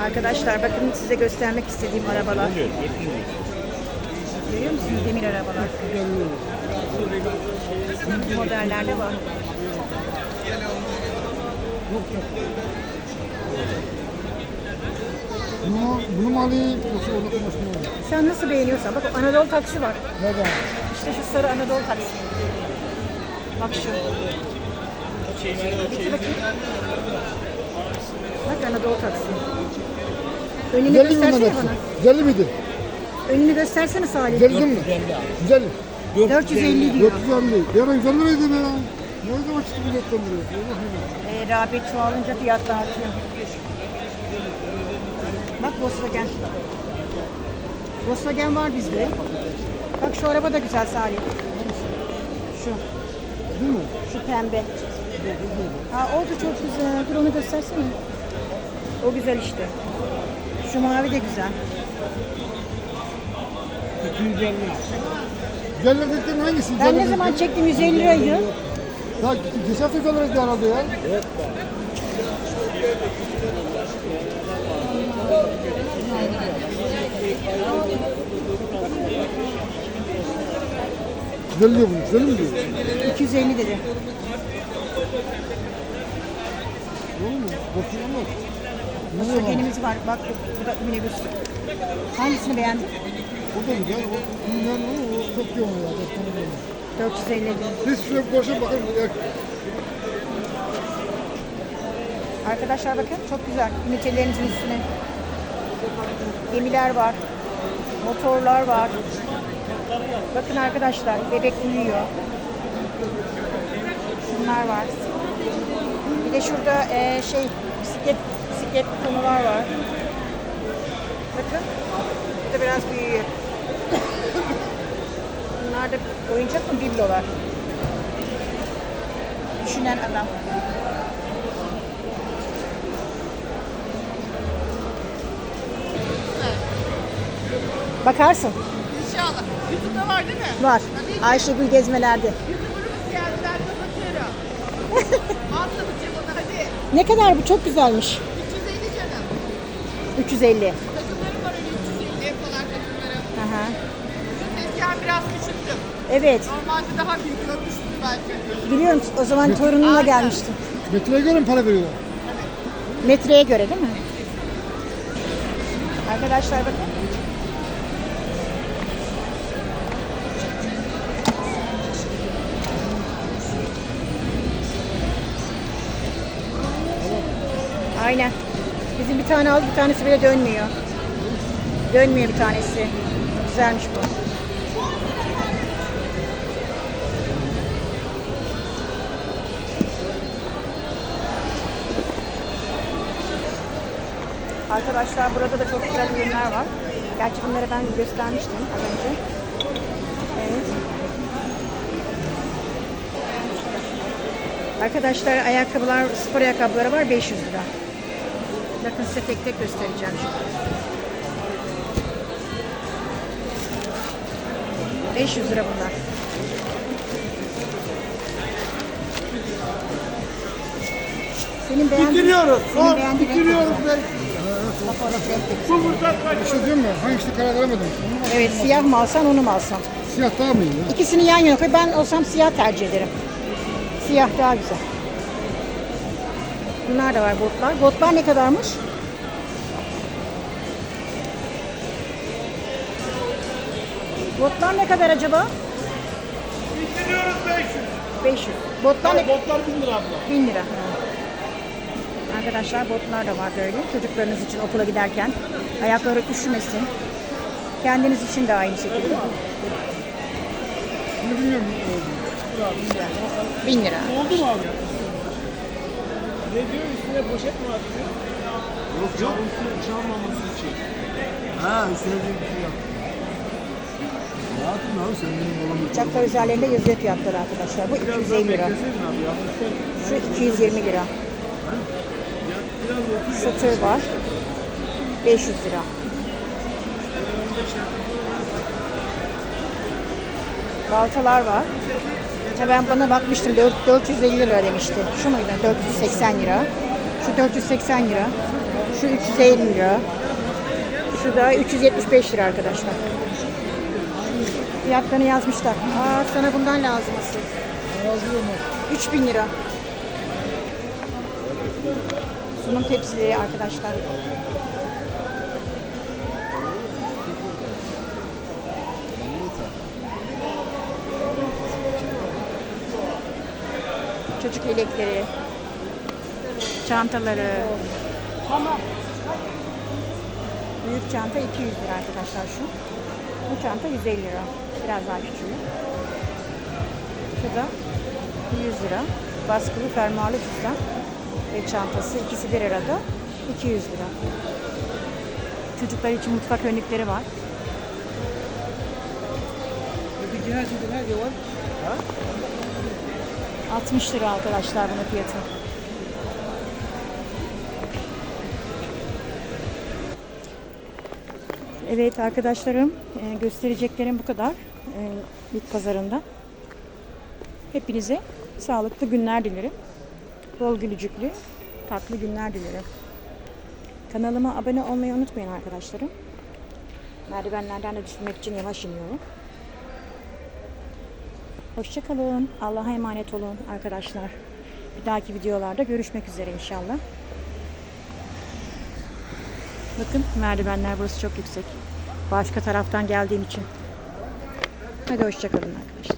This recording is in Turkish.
Arkadaşlar bakın size göstermek istediğim arabalar. Görüyor musunuz demir arabalar? Bu modellerde var. Bunu, bunu mu alayım yoksa onu? Sen nasıl beğeniyorsan. Bak Anadolu taksi var. Nereden? İşte şu sarı Anadolu taksi. Bak şu. Getir bakayım. Bak Anadolu taksi. Önünü Güzel göstersene bana. Güzel miydi? Önünü göstersene Salih. Güzel mi? Güzel. 450 diyor. 450. Bir ara güzel liraydı be ya. Ne zaman çıktı bu 400 liraya? Allah Allah. E, rağbet çoğalınca fiyatlar artıyor. Bak Volkswagen. Volkswagen var bizde. Bak şu araba da güzel Salih. Şu. Değil mi? Şu pembe. Ha o da çok güzel. Dur onu göstersene. O güzel işte. Şu mavi de güzel. 250. Güzel dediklerin hangisi? Ben ne zaman çektim 150 liraydı. Ya geçen hafta güzel liraydı herhalde ya. Güzel diyor bunu. Güzel mi diyor? 250 dedi. Olur mu? Ne var? Bak bu da minibüs. Hangisini beğendin? O da güzel. O, bilmem ne o çok diyor ya. 450 dedi. Biz şöyle bakalım. Ya, Arkadaşlar bakın çok güzel. Ünitelerinizin üstüne. Gemiler var. Motorlar var. Bakın arkadaşlar bebek uyuyor. Şunlar var. Bir de şurada eee, şey bisiklet bisiklet konular var. Bakın. Bu da biraz büyüyor. Bunlar da oyuncak mı biblolar? Düşünen adam. Bakarsın. İnşallah. YouTube'da var değil mi? Var. Ayşegül gezmelerde. YouTube'umuz geldi ben kapatıyorum. Anlatacağım onu hadi. Ne kadar bu? Çok güzelmiş. 350 canım. 350. Takımlarım var öyle 350 falan takımlarım. Aha. Tezgahı biraz küçülttüm. Evet. Normalde daha büyük görmüştüm belki. Biliyorum o zaman torunumla Aynen. gelmiştim. metreye göre mi para veriyorlar? Metreye göre değil mi? Arkadaşlar bakın. Aynen. Bizim bir tane aldık, bir tanesi bile dönmüyor. Dönmüyor bir tanesi. Güzelmiş bu. Arkadaşlar burada da çok güzel ürünler var. Gerçi bunları ben göstermiştim az önce. Evet. Arkadaşlar ayakkabılar, spor ayakkabıları var 500 lira. Bakın size tek tek göstereceğim şimdi. 500 lira bunlar. Senin beğendiğin, Bitiriyoruz. senin Son beğendiğin renk bitiriyoruz güzel. be. Fotoğraf renkli. İşte diyorum ya hangisini karar veremedim. Evet siyah mı alsan onu mu alsan? Siyah daha mı iyi ya? İkisini yan yana koy. Ben olsam siyah tercih ederim. Siyah daha güzel. Bunlar da var botlar. Botlar ne kadarmış? Botlar ne kadar acaba? Bitiriyoruz 500. 500. Botlar ne? Botlar 1000 lira abla. 1000 lira. Arkadaşlar botlar da var böyle. Çocuklarınız için okula giderken. Ayakları üşümesin. Kendiniz için de aynı şekilde. Bunu bilmiyorum. 1000 lira. Oldu mu abi? Ne diyor üstüne poşet mi atıyor? Yok yok. Çalmaması için. Ha üstüne bir şey yap. Ne yapayım abi sen benim olamı Uçaklar üzerlerinde yazıyor fiyatları arkadaşlar. Bu 250 lira. Şu 220 lira. Satır var. 500 lira. Baltalar var. Ben bana bakmıştım 4, 450 lira demişti. Şu muydu? 480 lira. Şu 480 lira. Şu 350 lira. Şu da 375 lira arkadaşlar. Fiyatlarını yazmışlar. Aa sana bundan lazım asıl. 3000 lira. Sunum tepsileri arkadaşlar. Çocuk yelekleri, çantaları. Büyük çanta 200 lira arkadaşlar şu. Bu çanta 150 lira. Biraz daha küçüğü. Şu da 100 lira. Baskılı fermuarlı cüzdan ve çantası. ikisi bir arada 200 lira. Çocuklar için mutfak önlükleri var. Şeyde her şey var. 60 lira arkadaşlar bunun fiyatı. Evet arkadaşlarım e, göstereceklerim bu kadar e, bit pazarında. Hepinize sağlıklı günler dilerim. Bol gülücüklü, tatlı günler dilerim. Kanalıma abone olmayı unutmayın arkadaşlarım. Merdivenlerden de düşürmek için yavaş iniyorum. Hoşçakalın. Allah'a emanet olun arkadaşlar. Bir dahaki videolarda görüşmek üzere inşallah. Bakın merdivenler burası çok yüksek. Başka taraftan geldiğim için. Hadi hoşçakalın arkadaşlar.